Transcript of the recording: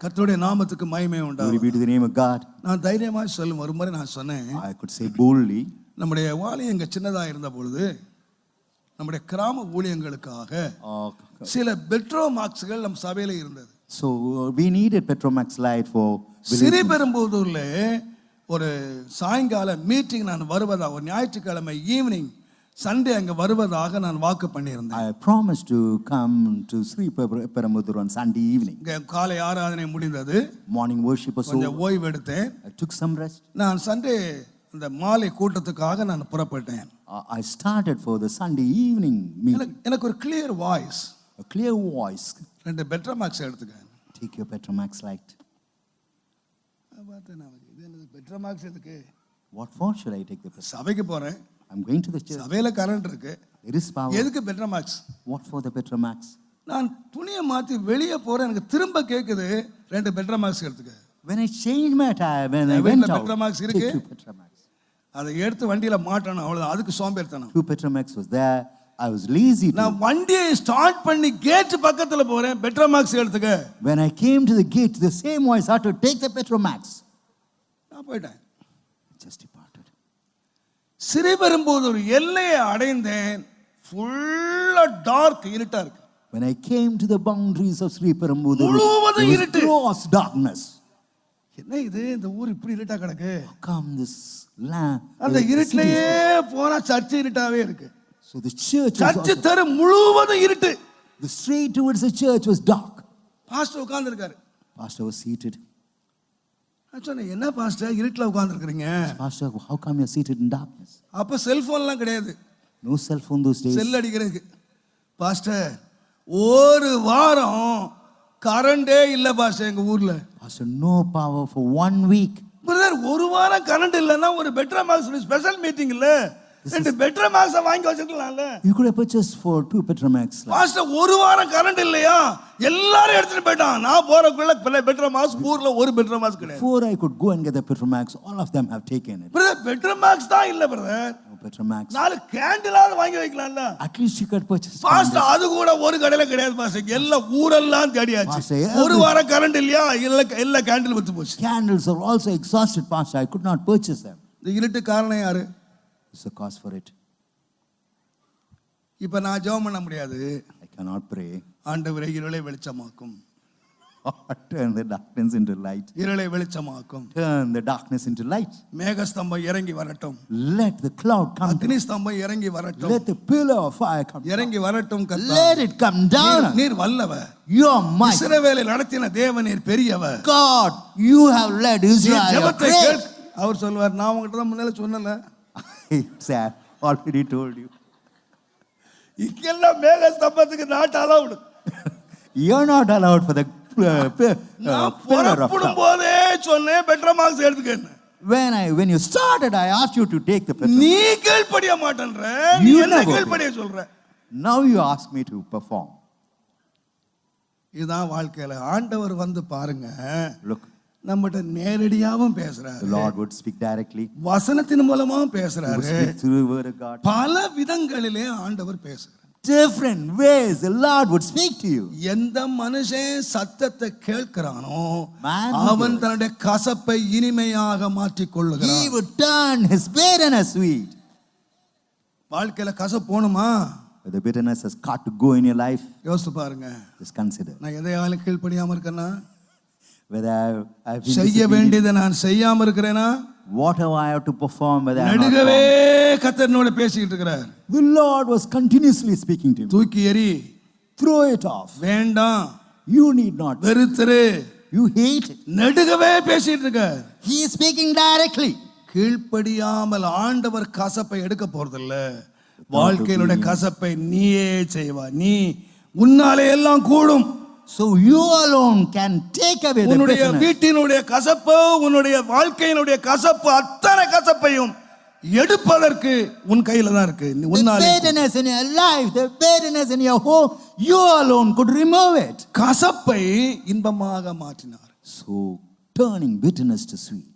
கர்த்தருடைய நாமத்துக்கு மகிமை உண்டாகும் be to the name of God. நான் தைரியமாக சொல்லும் ஒரு முறை நான் சொன்னேன். I could say boldly, நம்முடைய வாலியம் இங்கே சின்னதாக இருந்த பொழுது நம்முடைய கிராம ஊழியங்களுக்காக uh, சில பெட்ரோ மார்க்ஸ்கள் நம் சபையில இருந்தது. So uh, we needed Petromax light for village- சிறிபெரும்புதூர்ல ஒரு சாயங்கால மீட்டிங் நான் வருவதாக ஒரு ஞாயிற்றுக்கிழமை ஈவினிங் சண்டே அங்க வருவதாக நான் வாக்கு பண்ணியிருந்தேன் I promised to come to Sri Per- Perambudur on Sunday evening. இங்க காலை ஆராதனை முடிந்தது Morning worship was கொஞ்சம். ஓய்வு எடுத்தேன் I took some rest. நான் சண்டே இந்த மாலை கூட்டத்துக்காக நான் புறப்பட்டேன் Uh, I started for the Sunday evening meeting. எனக்கு ஒரு clear voice A clear voice. ரெண்டு பெட்ரோ மார்க்ஸ் எடுத்துக்க Take your Petromax light. பார்த்தேன் நான் இது பெட்ரோ மார்க்ஸ் எதுக்கு for should I take the Petromax? சபைக்கு போறேன் I'm going to the church. சபையில கரண்ட் இருக்கு There is power. எதுக்கு Petromax What for the Petromax? நான் துணியை மாத்தி வெளியே போறேன் எனக்கு திரும்ப கேக்குது ரெண்டு பெட்ரோ மார்க்ஸ் எடுத்துக்க When I changed my attire, when I went வீட்ல out, Petromax take இருக்கு. two Petromax. அதை எடுத்து வண்டியில மாட்டணும் அவ்வளவுதான் அதுக்கு சோம்பேறித்தனம் Two Petromax was there. I was lazy to. நான் வண்டியை ஸ்டார்ட் பண்ணி கேட் பக்கத்துல போறேன் பெட்ரோ மார்க்ஸ் எடுத்துக்க When I came to the gate, the same voice had to take the Petromax. நான் போயிட்டேன் just departed. சிறிபெரும்போது ஒரு எல்லையை அடைந்தேன் ஃபுல்லா டார்க் இருட்டா இருக்கு When I came to the boundaries of Sri Perambudur, முழுவதும் there was இருட்டு. gross darkness. என்ன இது இந்த ஊர் இப்படி இருட்டா கிடக்கு come this land? அந்த இருட்டிலேயே போனா சர்ச்சு இருட்டாவே இருக்கு So the church was church also, தெரு முழுவதும் இருட்டு the street towards the church was dark. Pastor உட்கார்ந்து இருக்காரு Pastor was seated. நான் சொன்னேன் என்ன பாஸ்டர் இருட்டில் உட்காந்துருக்குறீங்க Pastor, how come you're seated in darkness? அப்ப செல்போன்லாம் கிடையாது No cell phone those days. செல் அடிக்கிறதுக்கு பாஸ்டர் ஒரு வாரம் கரண்டே இல்லை பாஸ்டர் எங்க ஊர்ல Pastor, no power for one week. Brother ஒரு வாரம் கரண்ட் இல்லைன்னா ஒரு பெட்ரா மார்க்ஸ் ஸ்பெஷல் மீட்டிங் இல்ல ரெண்டு பெட்ரா மார்க்ஸ் வாங்கி வச்சிருக்கலாம்ல You could have purchased for two Petromax. lights. Pastor ஒரு வாரம் கரண்ட் இல்லையா எல்லாரும் எடுத்துட்டு போயிட்டான் நான் போறக்குள்ள பெட்ரா மாஸ் ஊர்ல ஒரு பெட்ரா மாஸ் கிடையாது Before I could go and get the Petromax, all of them have taken it. Brother Petromax தான் இல்ல பிரதர் No Petromax. நாலு கேண்டிலாவது வாங்கி வைக்கலாம்ல At least you could purchase. Pastor அது கூட ஒரு கடையில கிடையாது பாஸ்டர் எல்லா ஊரெல்லாம் தேடியாச்சு Pastor, ஒரு வாரம் கரண்ட் இல்லையா இல்ல எல்லா கேண்டில் வித்து போச்சு Candles are also exhausted, Pastor. I could not purchase them. இந்த இருட்டு காரணம் யாரு It's the cause for it. இப்ப நான் ஜெபம் பண்ண முடியாது I cannot pray. ஆண்டவரை இருளை வெளிச்சமாக்கும் Turn the darkness into light. இருளை வெளிச்சமாக்கும் Turn the darkness into light. மேகஸ்தம்பம் இறங்கி வரட்டும் Let the cloud come. அக்னி ஸ்தம்பம் இறங்கி வரட்டும் Let the pillar of fire come. down. இறங்கி வரட்டும் கர்த்தா. Let it come down. நீர்- நீர் வல்லவர் Your might. இஸ்ரவேலை நடத்தின தேவனீர் பெரியவர் God, you have led நீர் Israel. அவர் சொல்வார் நான் உங்ககிட்ட தான் முன்னால சொன்னல Uh, already told you. இங்கெல்லாம் மேக ஸ்தம்பத்துக்கு not allowed uh, pi- uh, நான் pillar of புறப்படும். போதே சொன்னேன் பெட்ரா மார்க்ஸ் எடுத்துக்கன்னு When I when you started, I asked you to take the pillar. நீ கீழ்ப்படிய மாட்டேன்ற நீ என்ன கீழ்ப்படிய சொல்ற Now you ask me to perform. இதுதான் வாழ்க்கையில ஆண்டவர் வந்து பாருங்க Look, நம்மகிட்ட நேரடியாவும் the பேசுறாரு Lord would speak directly. வசனத்தின் He would பேசுறாரு speak through the word of God. பல விதங்களிலே ஆண்டவர் பேசுறார் Different ways the Lord would speak to you. எந்த மனுஷன் சத்தத்தை கேட்கிறானோ Man அவன். தன்னுடைய கசப்பை இனிமையாக மாற்றிக் He கொள்ளுகிறான் would turn his bitterness sweet. வாழ்க்கையில கசப்பு போகணுமா But the bitterness has got to go in your life. யோசித்து பாருங்க Just consider நான் எதையாலும் கீழ்ப்படியாம இருக்கேன்னா whether I've, I've been செய்ய வேண்டியதை நான் செய்யாம இருக்கிறேனா I have to perform, whether I'm not நடுகவே performing. கத்தனோட பேசிக்கிட்டு இருக்கிறார் The Lord was continuously speaking to him. தூக்கி எறி Throw it off. வேண்டாம் You need not. வெறுத்துரு You hate it. நெடுகவே பேசிட்டு இருக்கார் He is speaking directly. கீழ்ப்படியாமல் ஆண்டவர் கசப்பை எடுக்க போறதில்ல வாழ்க்கையினுடைய கசப்பை நீயே செய்வா நீ உன்னாலே எல்லாம் கூடும் So you alone can take away the உன்னுடைய. வீட்டினுடைய கசப்பு உன்னுடைய வாழ்க்கையினுடைய கசப்பு அத்தனை கசப்பையும் எடுப்பதற்கு உன் கையில தான் இருக்கு நீ The உன்னாலே bitterness in your life, the bitterness in your home, you alone could remove it. கசப்பை இன்பமாக மாற்றினார் So turning bitterness to sweet.